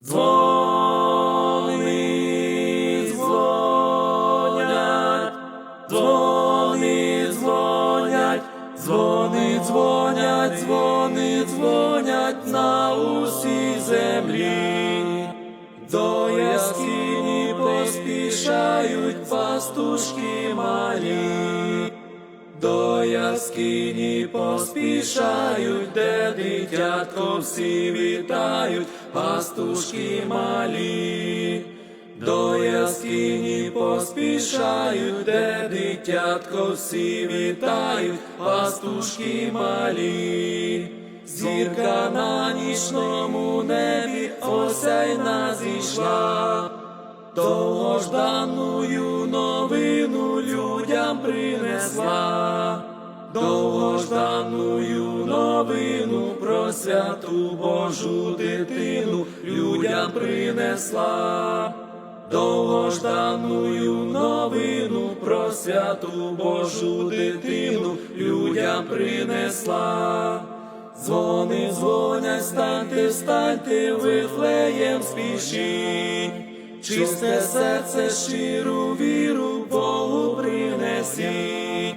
Дзвони дзвонять, дзвони дзвонять, дзвони дзвонять, дзвони дзвонять на усій землі. До яскині поспішають пастушки малі. До яскині поспішають, де дитятко всі вітають, пастушки малі. До яскині поспішають, де дитятко всі вітають, пастушки малі. Зірка на нічному небі осяйна зійшла. Довгожданую новину людям принесла, довгожданую новину про святу Божу дитину людям принесла, довгожданую новину про святу Божу дитину людям принесла. Дзвони дзвонять, станьте, встаньте, вифлеєм спішіть. Чисте серце, щиру віру Богу принесіть,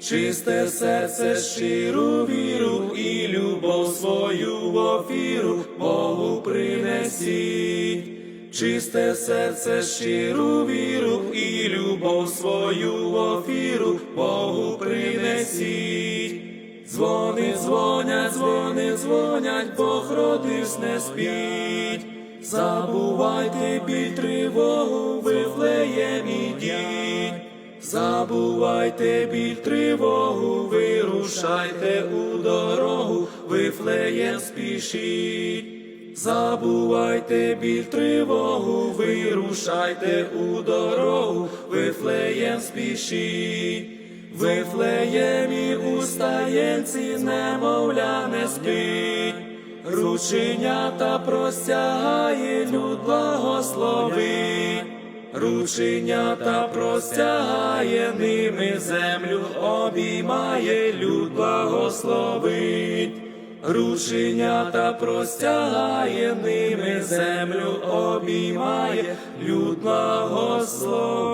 чисте серце, щиру віру і любов свою в офіру Богу принесіть, чисте серце, щиру віру і любов свою в офіру Богу принесіть. Дзвони дзвонять, дзвони дзвонять, Бог родився, не спіть. Забувайте біль тривогу, вифлеєм ідіть. Забувайте біль тривогу, вирушайте у дорогу, вифлеєм спішіть. Забувайте біль тривогу, вирушайте у дорогу, вифлеєм спішіть. Вифлеємі у стаєнці немовля не спить. Рученята простягає люд благословить, рученята простягає ними землю, обіймає люд благословить, рученята простягає ними землю, обіймає люд благословить.